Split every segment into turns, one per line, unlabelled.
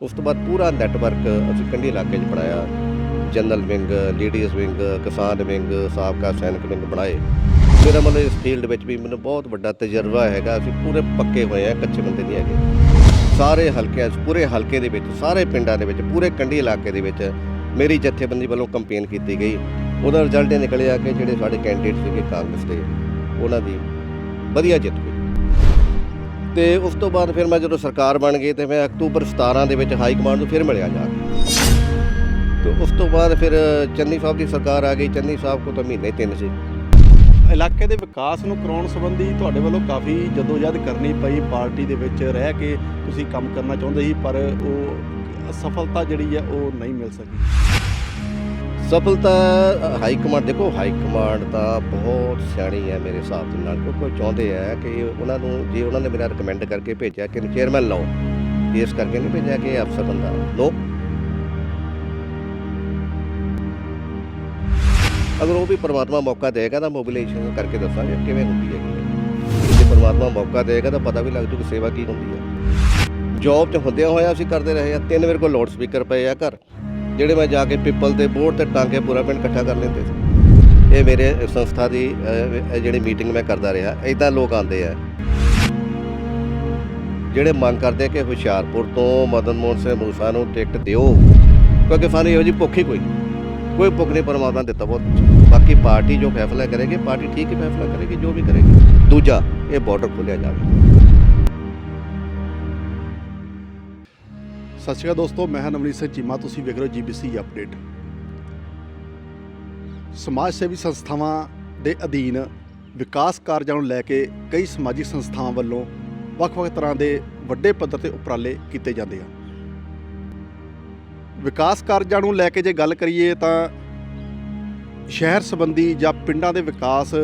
ਉਸ ਤੋਂ ਬਾਅਦ ਪੂਰਾ ਨੈਟਵਰਕ ਅਸੀਂ ਕੰਢੀ ਇਲਾਕੇ 'ਚ ਬਣਾਇਆ। ਜਨਰਲ ਵਿੰਗ ਲੇਡੀਜ਼ ਵਿੰਗ ਕਿਸਾਨ ਵਿੰਗ ਸਾਬਕਾ ਸੈਨਿਕ ਵਿੰਗ ਬਣਾਏ। ਮੇਰਾ ਮਤਲਬ ਇਸ ਫੀਲਡ ਵਿੱਚ ਵੀ ਮੈਨੂੰ ਬਹੁਤ ਵੱਡਾ ਤਜਰਬਾ ਹੈਗਾ। ਅਸੀਂ ਪੂਰੇ ਪੱਕੇ ਹੋਏ ਆ ਕੱਚੇ ਬੰਦੇ ਨਹੀਂ ਹੈਗੇ। ਸਾਰੇ ਹਲਕਿਆਂ 'ਚ, ਪੂਰੇ ਹਲਕੇ ਦੇ ਵਿੱਚ, ਸਾਰੇ ਪਿੰਡਾਂ ਦੇ ਵਿੱਚ, ਪੂਰੇ ਕੰਢੀ ਇਲਾਕੇ ਦੇ ਵਿੱਚ ਮੇਰੀ ਜਥੇਬੰਦੀ ਵੱਲੋਂ ਕੰਪੇਨ ਕੀਤੀ ਗਈ। ਉਹਦਾ ਰਿਜ਼ਲਟ ਇਹ ਨਿਕਲਿਆ ਕਿ ਜਿਹੜੇ ਸਾਡੇ ਕੈਂਡੀਡੇਟ ਸੀਗੇ ਕਾਂਗਰਸ ਦੇ, ਉਹਨਾਂ ਦੀ ਵਧੀਆ ਜਿੱਤ ਹੋਈ। ਤੇ ਉਸ ਤੋਂ ਬਾਅਦ ਫਿਰ ਮੈਂ ਜਦੋਂ ਸਰਕਾਰ ਬਣ ਗਈ ਤੇ ਮੈਂ ਅਕਤੂਬਰ 17 ਦੇ ਵਿੱਚ ਹਾਈ ਕਮਾਂਡ ਨੂੰ ਫਿਰ ਮਿਲਿਆ ਜਾ ਕੇ। ਤੇ ਉਸ ਤੋਂ ਬਾਅਦ ਫਿਰ ਚੰਨੀ ਸਾਹਿਬ ਦੀ ਸਰਕਾਰ ਆ ਗਈ। ਚੰਨੀ ਸਾਹਿਬ ਕੋ ਤਾਂ ਮਹੀਨੇ ਤਿੰਨ ਸੀ।
ਇਲਾਕੇ ਦੇ ਵਿਕਾਸ ਨੂੰ ਕਰਾਉਣ ਸੰਬੰਧੀ ਤੁਹਾਡੇ ਵੱਲੋਂ ਕਾਫੀ ਜਦੋਜਹਿਦ ਕਰਨੀ ਪਈ ਪਾਰਟੀ ਦੇ ਵਿੱਚ ਰਹਿ ਕੇ ਤੁਸੀਂ ਕੰਮ ਕਰਨਾ ਚਾਹੁੰਦੇ ਸੀ, ਪਰ ਉਹ ਸਫਲਤਾ ਜਿਹੜੀ ਹੈ ਉਹ ਨਹੀਂ ਮਿਲ ਸਕੀ।
ਸਫਲਤਾ ਹਾਈ ਕਮਾਂਡ, ਦੇਖੋ ਹਾਈ ਕਮਾਂਡ ਤਾਂ ਬਹੁਤ ਸਿਆਣੀ ਹੈ ਮੇਰੇ ਹਿਸਾਬ ਦੇ ਨਾਲ, ਕਿਉਂਕਿ ਉਹ ਚਾਹੁੰਦੇ ਆ ਕਿ ਉਹਨਾਂ ਨੂੰ, ਜੇ ਉਹਨਾਂ ਨੇ ਮੇਰਾ ਰეკਮੈਂਡ ਕਰਕੇ ਭੇਜਿਆ ਕਿ ਚੇਅਰਮੈਨ ਲਾਓ ਇਸ ਕਰਕੇ ਨਹੀਂ ਭੇਜਿਆ ਕਿ ਇਹ ਅਫਸਰ ਬੰਦਾ ਲੋ ਅਗਰ ਉਹ ਵੀ ਪਰਮਾਤਮਾ ਮੌਕਾ ਦੇਗਾ ਤਾਂ ਮੋਬਿਲਾਈਜੇਸ਼ਨ ਕਰਕੇ ਦੱਸਾਂਗੇ ਕਿਵੇਂ ਹੁੰਦੀ ਹੈ। ਜੇ ਪਰਮਾਤਮਾ ਮੌਕਾ ਦੇਗਾ ਤਾਂ ਪਤਾ ਵੀ ਲੱਗ ਜੂ ਕਿ ਸੇਵਾ ਕੀ ਹੁੰਦੀ ਹੈ। ਜੌਬ 'ਚ ਹੁੰਦਿਆਂ ਹੋਇਆ ਅਸੀਂ ਕਰਦੇ ਰਹੇ ਆ ਤਿੰਨ ਮੇਰੇ ਕੋਲ ਲਾਊਡ ਸਪੀਕਰ ਪਏ ਆ ਘਰ। ਜਿਹੜੇ ਮੈਂ ਜਾ ਕੇ ਪਿੱਪਲ ਦੇ ਬੋਰਡ ਤੇ ਟਾਂਗੇ ਪੂਰਾ ਪਿੰਡ ਇਕੱਠਾ ਕਰ ਲੈਂਦੇ ਸੀ। ਇਹ ਮੇਰੇ ਸੰਸਥਾ ਦੀ ਅਹ, ਜਿਹੜੀ ਮੀਟਿੰਗ ਮੈਂ ਕਰਦਾ ਰਿਹਾ ਇਦਾਂ ਲੋਕ ਆਉਂਦੇ ਆ। ਜਿਹੜੇ ਮੰਗ ਕਰਦੇ ਕਿ ਹੁਸ਼ਿਆਰਪੁਰ ਤੋਂ ਮਦਨ ਮੋਹਨ ਸਿੰਘ ਮੂਸਾ ਨੂੰ ਟਿਕਟ ਦਿਓ ਕਿਉਂਕਿ ਸਾਨੂੰ ਇਹੋ ਜਿਹੀ ਭੁੱਖ ਹੀ ਕੋਈ ਕੋਈ ਭੁੱਖ ਨਹੀਂ ਪਰਮਾਤਮਾ ਨੇ ਦਿੱਤਾ ਬਹੁਤ ਕੁਛ। ਬਾਕੀ ਪਾਰਟੀ ਜੋ ਫੈਸਲਾ ਕਰੇਗੀ ਪਾਰਟੀ ਠੀਕ ਹੀ ਫੈਸਲਾ ਕਰੇਗੀ ਜੋ ਵੀ ਕਰੇਗੀ। ਦੂਜਾ ਇਹ ਬਾਰਡਰ ਖੋਲਿਆ ਜਾਵੇ।
ਸਤਿ ਸ਼੍ਰੀ ਅਕਾਲ ਦੋਸਤੋ, ਮੈਂ ਹਾਂ ਨਵਨੀਤ ਸਿੰਘ ਚੀਮਾ, ਤੁਸੀਂ ਵੇਖ ਰਹੇ ਹੋ ਜੀਬੀਸੀ ਅਪਡੇਟ ਸਮਾਜ ਸੇਵੀ ਸੰਸਥਾਵਾਂ ਦੇ ਅਧੀਨ ਵਿਕਾਸ ਕਾਰਜਾਂ ਨੂੰ ਲੈ ਕੇ ਕਈ ਸਮਾਜਿਕ ਸੰਸਥਾਵਾਂ ਵੱਲੋਂ ਵੱਖ-ਵੱਖ ਤਰ੍ਹਾਂ ਦੇ ਵੱਡੇ ਪੱਧਰ ਤੇ ਉਪਰਾਲੇ ਕੀਤੇ ਜਾਂਦੇ ਆ। ਵਿਕਾਸ ਕਾਰਜਾਂ ਨੂੰ ਲੈ ਕੇ ਜੇ ਗੱਲ ਕਰੀਏ ਤਾਂ ਸ਼ਹਿਰ ਸੰਬੰਧੀ ਜਾਂ ਪਿੰਡਾਂ ਦੇ ਵਿਕਾਸ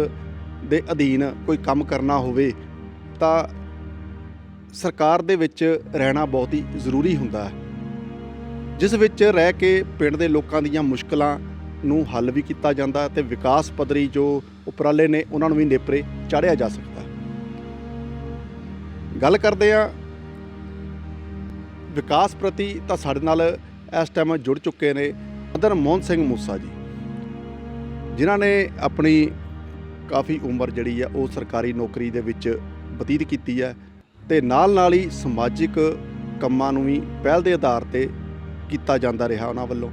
ਦੇ ਅਧੀਨ ਕੋਈ ਕੰਮ ਕਰਨਾ ਹੋਵੇ ਤਾਂ ਸਰਕਾਰ ਦੇ ਵਿੱਚ ਰਹਿਣਾ ਬਹੁਤ ਹੀ ਜ਼ਰੂਰੀ ਹੁੰਦਾ ਹੈ। ਜਿਸ ਵਿੱਚ ਰਹਿ ਕੇ ਪਿੰਡ ਦੇ ਲੋਕਾਂ ਦੀਆਂ ਮੁਸ਼ਕਲਾਂ ਨੂੰ ਹੱਲ ਵੀ ਕੀਤਾ ਜਾਂਦਾ ਹੈ ਤੇ ਵਿਕਾਸ ਪੱਧਰੀ ਜੋ ਉਪਰਾਲੇ ਨੇ ਉਹਨਾਂ ਨੂੰ ਵੀ ਨੇਪਰੇ ਚਾੜਿਆ ਜਾ ਸਕਦਾ ਗੱਲ ਕਰਦੇ ਆ ਵਿਕਾਸ ਪ੍ਰਤੀ ਤਾਂ ਸਾਡੇ ਨਾਲ ਇਸ ਟਾਈਮ ਜੁੜ ਚੁੱਕੇ ਨੇ ਅਦਰ ਮੋਹਨ ਸਿੰਘ ਮੂਸਾ ਜੀ। ਜਿਨ੍ਹਾਂ ਨੇ ਆਪਣੀ ਕਾਫੀ ਉਮਰ ਜਿਹੜੀ ਆ ਉਹ ਸਰਕਾਰੀ ਨੌਕਰੀ ਦੇ ਵਿੱਚ ਬਤੀਤ ਕੀਤੀ ਹੈ। ਤੇ ਨਾਲ ਨਾਲ ਹੀ ਸਮਾਜਿਕ ਕੰਮਾਂ ਨੂੰ ਵੀ ਪਹਿਲ ਦੇ ਆਧਾਰ ਤੇ ਕੀਤਾ ਜਾਂਦਾ ਰਿਹਾ ਉਹਨਾਂ ਵੱਲੋਂ।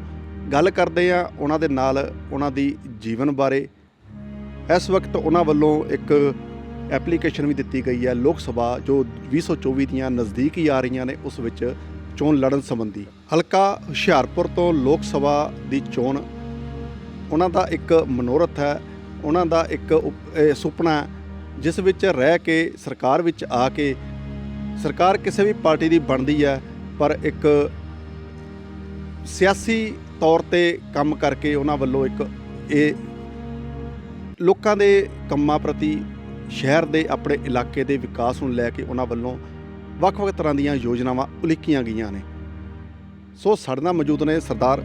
ਗੱਲ ਕਰਦੇ ਆ ਉਹਨਾਂ ਦੇ ਨਾਲ ਉਹਨਾਂ ਦੀ ਜੀਵਨ ਬਾਰੇ। ਇਸ ਵਕਤ ਉਹਨਾਂ ਵੱਲੋਂ ਇੱਕ ਐਪਲੀਕੇਸ਼ਨ ਵੀ ਦਿੱਤੀ ਗਈ ਹੈ ਲੋਕ ਸਭਾ, ਜੋ 2024 ਦੀਆਂ ਨਜ਼ਦੀਕ ਹੀ ਆ ਰਹੀਆਂ ਨੇ, ਉਸ ਵਿੱਚ ਚੋਣ ਲੜਨ ਸੰਬੰਧੀ। ਹਲਕਾ ਹੁਸ਼ਿਆਰਪੁਰ ਤੋਂ ਲੋਕ ਸਭਾ ਦੀ ਚੋਣ, ਉਹਨਾਂ ਦਾ ਇੱਕ ਮਨੋਰਥ ਹੈ, ਉਹਨਾਂ ਦਾ ਇੱਕ ਉਪ- ਸੁਪਨਾ ਜਿਸ ਵਿੱਚ ਰਹਿ ਕੇ, ਸਰਕਾਰ ਵਿੱਚ ਆ ਕੇ ਸਰਕਾਰ ਕਿਸੇ ਵੀ ਪਾਰਟੀ ਦੀ ਬਣਦੀ ਹੈ, ਪਰ ਇੱਕ ਸਿਆਸੀ ਤੌਰ ਤੇ ਕੰਮ ਕਰਕੇ ਉਹਨਾਂ ਵੱਲੋਂ ਇੱਕ ਇਹ ਲੋਕਾਂ ਦੇ ਕੰਮਾਂ ਪ੍ਰਤੀ ਸ਼ਹਿਰ ਦੇ ਆਪਣੇ ਇਲਾਕੇ ਦੇ ਵਿਕਾਸ ਨੂੰ ਲੈ ਕੇ ਉਹਨਾਂ ਵੱਲੋਂ ਵੱਖ-ਵੱਖ ਤਰ੍ਹਾਂ ਦੀਆਂ ਯੋਜਨਾਵਾਂ ਉਲੀਕੀਆਂ ਗਈਆਂ ਨੇ। ਸੋ ਸਾਡੇ ਨਾਲ ਮੌਜੂਦ ਨੇ ਸਰਦਾਰ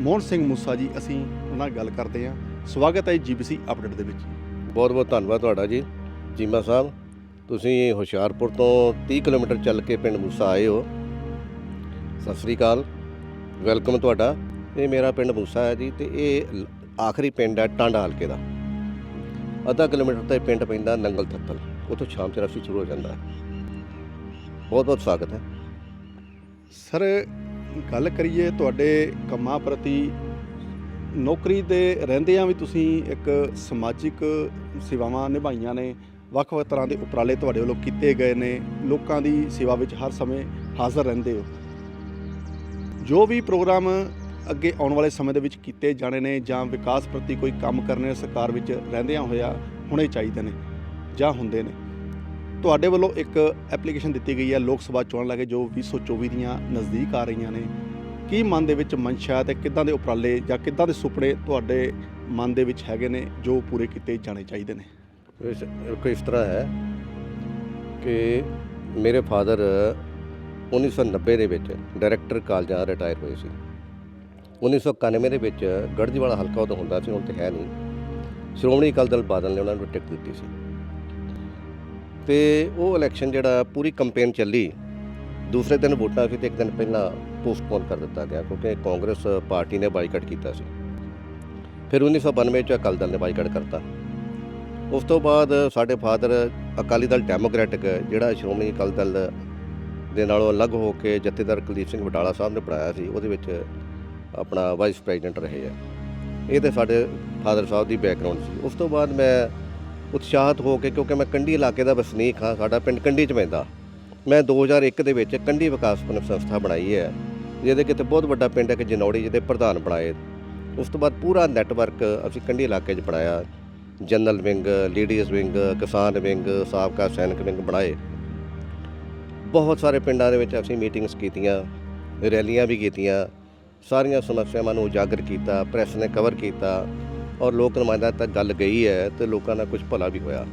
ਮੋਹਨ ਸਿੰਘ ਮੂਸਾ ਜੀ, ਅਸੀਂ ਉਹਨਾਂ ਨਾਲ ਗੱਲ ਕਰਦੇ ਹਾਂ। ਸਵਾਗਤ ਹੈ ਜੀਬੀਸੀ ਅਪਡੇਟ ਦੇ ਵਿੱਚ।
ਬਹੁਤ ਬਹੁਤ ਧੰਨਵਾਦ ਤੁਹਾਡਾ ਜੀ, ਜੀਮਾ ਸਾਹਿਬ। ਤੁਸੀਂ ਹੁਸ਼ਿਆਰਪੁਰ ਤੋਂ 30 ਕਿਲੋਮੀਟਰ ਚੱਲ ਕੇ ਪਿੰਡ ਮੂਸਾ ਆਏ ਹੋ। ਸਤਿ ਸ੍ਰੀ ਅਕਾਲ। ਵੈਲਕਮ ਤੁਹਾਡਾ। ਇਹ ਮੇਰਾ ਪਿੰਡ ਮੂਸਾ ਹੈ ਜੀ ਤੇ ਇਹ ਆਖਰੀ ਪਿੰਡ ਹੈ ਟਾਂਡਾ ਹਲਕੇ ਦਾ। ਅੱਧਾ ਕਿਲੋਮੀਟਰ ਤੇ ਪਿੰਡ ਪੈਂਦਾ ਨੰਗਲ ਥੱਤਲ ਉੱਥੋਂ ਸ਼ਾਮ ਤੇ ਰਸਤੇ ਸ਼ੁਰੂ ਹੋ ਜਾਂਦਾ ਹੈ। ਬਹੁਤ ਬਹੁਤ ਸਵਾਗਤ ਹੈ।
ਸਰ, ਗੱਲ ਕਰੀਏ ਤੁਹਾਡੇ ਕੰਮਾਂ ਪ੍ਰਤੀ। ਨੌਕਰੀ 'ਤੇ ਰਹਿੰਦਿਆਂ ਵੀ ਤੁਸੀਂ ਇੱਕ ਸਮਾਜਿਕ ਸੇਵਾਵਾਂ ਨਿਭਾਈਆਂ ਨੇ। ਵੱਖ-ਵੱਖ ਤਰ੍ਹਾਂ ਦੇ ਉਪਰਾਲੇ ਤੁਹਾਡੇ ਵੱਲੋਂ ਕੀਤੇ ਗਏ ਨੇ। ਲੋਕਾਂ ਦੀ ਸੇਵਾ ਵਿੱਚ ਹਰ ਸਮੇਂ ਹਾਜ਼ਰ ਰਹਿੰਦੇ ਹੋ। ਜੋ ਵੀ ਪ੍ਰੋਗਰਾਮ ਅੱਗੇ ਆਉਣ ਵਾਲੇ ਸਮੇਂ ਦੇ ਵਿੱਚ ਕੀਤੇ ਜਾਣੇ ਨੇ ਜਾਂ ਵਿਕਾਸ ਪ੍ਰਤੀ ਕੋਈ ਕੰਮ ਕਰਨੇ ਸਰਕਾਰ ਵਿੱਚ ਰਹਿੰਦਿਆਂ ਹੋਇਆ ਹੋਣੇ ਚਾਹੀਦੇ ਨੇ ਜਾਂ ਹੁੰਦੇ ਨੇ। ਤੁਹਾਡੇ ਵੱਲੋਂ ਇੱਕ ਐਪਲੀਕੇਸ਼ਨ ਦਿੱਤੀ ਗਈ ਹੈ ਲੋਕ ਸਭਾ ਚੋਣ ਲੈ ਕੇ ਜੋ 2024 ਦੀਆਂ ਨਜ਼ਦੀਕ ਆ ਰਹੀਆਂ ਨੇ। ਕੀ ਮਨ ਦੇ ਵਿੱਚ ਮਨਸ਼ਾ ਤੇ ਕਿੱਦਾਂ ਦੇ ਉਪਰਾਲੇ ਜਾਂ ਕਿੱਦਾਂ ਦੇ ਸੁਪਨੇ ਤੁਹਾਡੇ ਮਨ ਦੇ ਵਿੱਚ ਹੈਗੇ ਨੇ ਜੋ ਪੂਰੇ ਕੀਤੇ ਜਾਣੇ ਚਾਹੀਦੇ ਨੇ?
ਇਸ ਕੋਈ ਇਸ ਤਰ੍ਹਾਂ ਹੈ ਕਿ ਮੇਰੇ ਫਾਦਰ 1990 ਦੇ ਵਿੱਚ ਡਾਇਰੈਕਟਰ ਕਾਲਜਾਂ ਰਿਟਾਇਰ ਹੋਏ ਸੀ। 1991 ਦੇ ਵਿੱਚ ਗੜ੍ਹਦੀਵਾਲਾ ਹਲਕਾ ਉਦੋਂ ਹੁੰਦਾ ਸੀ, ਹੁਣ ਤੇ ਹੈ ਨਹੀਂ। ਸ਼੍ਰੋਮਣੀ ਅਕਾਲੀ ਦਲ ਬਾਦਲ ਨੇ ਉਹਨਾਂ ਨੂੰ ਟਿਕਟ ਦਿੱਤੀ ਸੀ। ਤੇ ਉਹ ਇਲੈਕਸ਼ਨ ਜਿਹੜਾ ਪੂਰੀ ਕੰਪੇਨ ਚੱਲੀ, ਦੂਸਰੇ ਦਿਨ ਵੋਟਾਂ ਸੀ ਤੇ ਇੱਕ ਦਿਨ ਪਹਿਲਾਂ ਪੋਸਟਪੋਨ ਕਰ ਦਿੱਤਾ ਗਿਆ ਕਿਉਂਕਿ ਕਾਂਗਰਸ ਪਾਰਟੀ ਨੇ ਬਾਈਕਾਟ ਕੀਤਾ ਸੀ। ਫਿਰ 1992 ਚ ਅਕਾਲੀ ਦਲ ਨੇ ਬਾਈਕਾਟ ਕਰਤਾ। ਉਸ ਤੋਂ ਬਾਅਦ ਸਾਡੇ ਫਾਦਰ ਅਕਾਲੀ ਦਲ ਡੈਮੋਕ੍ਰੈਟਿਕ ਜਿਹੜਾ ਸ਼੍ਰੋਮਣੀ ਅਕਾਲੀ ਦਲ ਦੇ ਨਾਲੋਂ ਅਲੱਗ ਹੋ ਕੇ ਜਥੇਦਾਰ ਕੁਲਦੀਪ ਸਿੰਘ ਬਟਾਲਾ ਸਾਹਿਬ ਨੇ ਬਣਾਇਆ ਸੀ, ਉਹਦੇ ਵਿੱਚ ਆਪਣਾ ਵਾਈਸ ਪ੍ਰੈਜ਼ੀਡੈਂਟ ਰਹੇ ਆ। ਇਹ ਤੇ ਸਾਡੇ ਫਾਦਰ ਸਾਹਿਬ ਦੀ ਬੈਕਗ੍ਰਾਉਂਡ ਸੀ। ਉਸ ਤੋਂ ਬਾਅਦ ਮੈਂ ਉਤਸ਼ਾਹਤ ਹੋ ਕੇ, ਕਿਉਂਕਿ ਮੈਂ ਕੰਢੀ ਇਲਾਕੇ ਦਾ ਵਸਨੀਕ ਹਾਂ, ਸਾਡਾ ਪਿੰਡ ਕੰਢੀ ਚ ਪੈਂਦਾ। ਮੈਂ 2001 ਦੇ ਵਿੱਚ ਕੰਢੀ ਵਿਕਾਸ ਪਨਪ ਸੰਸਥਾ ਬਣਾਈ ਹੈ, ਜਿਹਦੇ ਕਿਤੇ ਬਹੁਤ ਵੱਡਾ ਪਿੰਡ ਹੈ ਕਿ ਜਨੌੜੀ ਜਿਹਦੇ ਪ੍ਰਧਾਨ ਬਣਾਏ। ਉਸ ਤੋਂ ਬਾਅਦ ਪੂਰਾ ਨੈਟਵਰਕ ਅਸੀਂ ਕੰਢੀ ਇਲਾਕੇ 'ਚ ਬਣਾਇਆ। ਜਨਰਲ ਵਿੰਗ ਲੇਡੀਜ਼ ਵਿੰਗ, ਕਿਸਾਨ ਵਿੰਗ, ਸਾਬਕਾ ਸੈਨਿਕ ਵਿੰਗ ਬਣਾਏ। ਬਹੁਤ ਸਾਰੇ ਪਿੰਡਾਂ ਦੇ ਵਿੱਚ ਅਸੀਂ ਮੀਟਿੰਗਸ ਕੀਤੀਆਂ, ਰੈਲੀਆਂ ਵੀ ਕੀਤੀਆਂ, ਸਾਰੀਆਂ ਸਮੱਸਿਆਵਾਂ ਨੂੰ ਉਜਾਗਰ ਕੀਤਾ ਪ੍ਰੈਸ ਨੇ ਕਵਰ ਕੀਤਾ ਔਰ ਲੋਕ ਨੁਮਾਇੰਦਾ ਤੱਕ ਗੱਲ ਗਈ ਹੈ ਤੇ ਲੋਕਾਂ ਦਾ ਕੁਝ ਭਲਾ ਵੀ ਹੋਇਆ।